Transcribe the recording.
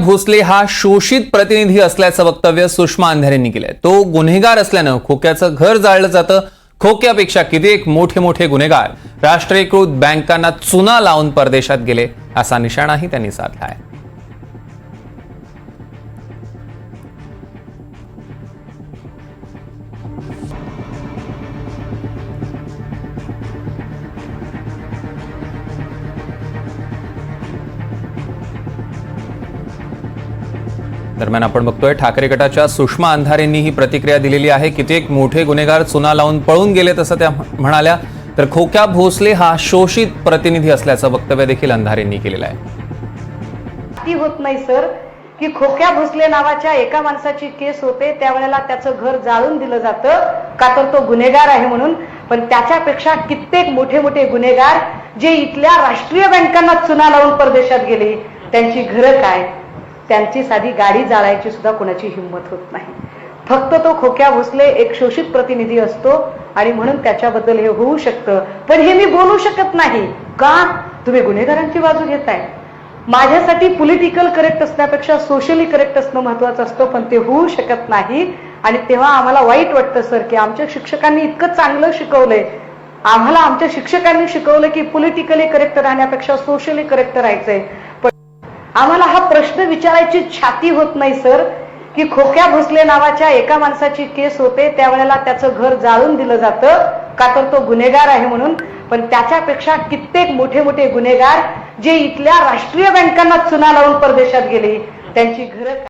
भोसले हा शोषित प्रतिनिधी असल्याचं वक्तव्य सुषमा अंधारेंनी केलंय. तो गुन्हेगार असल्यानं खोक्याचं घर जाळलं जातं. खोक्यापेक्षा कित्येक मोठे मोठे गुन्हेगार? राष्ट्रीयकृत बँकांना चुना लावून परदेशात गेले असा निशाणाही त्यांनी साधलाय. दरम्यान आपण बघतोय ठाकरे गटाच्या सुषमा अंधारेंनी ही प्रतिक्रिया दिलेली आहे. कित्येक मोठे गुन्हेगार चुना लावून पळून गेले तसं त्या म्हणाल्या. तर खोक्या भोसले हा शोषित प्रतिनिधी असल्याचं वक्तव्य देखील अंधारेंनी केलेलं आहे. ती होत नाही सर. की खोक्या भोसले नावाच्या एका माणसाची केस होते त्यावेळेला त्याचं घर जाळून दिलं जातं. का तर तो गुन्हेगार आहे म्हणून. पण त्याच्यापेक्षा कित्येक मोठे मोठे गुन्हेगार जे इथल्या राष्ट्रीय बँकांना चुना लावून परदेशात गेले. त्यांची घरं काय? त्यांची साधी गाडी जाळायची सुद्धा कोणाची हिंमत होत नाही. फक्त तो खोक्या भोसले एक शोषित प्रतिनिधी असतो आणि म्हणून त्याच्याबद्दल हे होऊ शकतं. पण हे मी बोलू शकत नाही. का? तुम्ही गुन्हेगारांची बाजू घेताय. माझ्यासाठी पॉलिटिकल करेक्ट असण्यापेक्षा सोशली करेक्ट असणं महत्वाचं असतं पण ते होऊ शकत नाही. आणि तेव्हा आम्हाला वाईट वाटतं सर की आमच्या शिक्षकांनी इतकं चांगलं शिकवलंय. आम्हाला आमच्या शिक्षकांनी शिकवलं की पॉलिटिकली करेक्ट राहण्यापेक्षा सोशली करेक्ट राहायचंय. आम्हाला हा प्रश्न विचारायची छाती होत नाही सर की खोक्या भोसले नावाच्या एका माणसाची केस होते त्यावेळेला त्याचं घर जाळून दिलं जातं का तर तो गुन्हेगार आहे म्हणून. पण त्याच्यापेक्षा कित्येक मोठे मोठे गुन्हेगार जे इथल्या राष्ट्रीय बँकांना चुना लावून परदेशात गेले. त्यांची घरं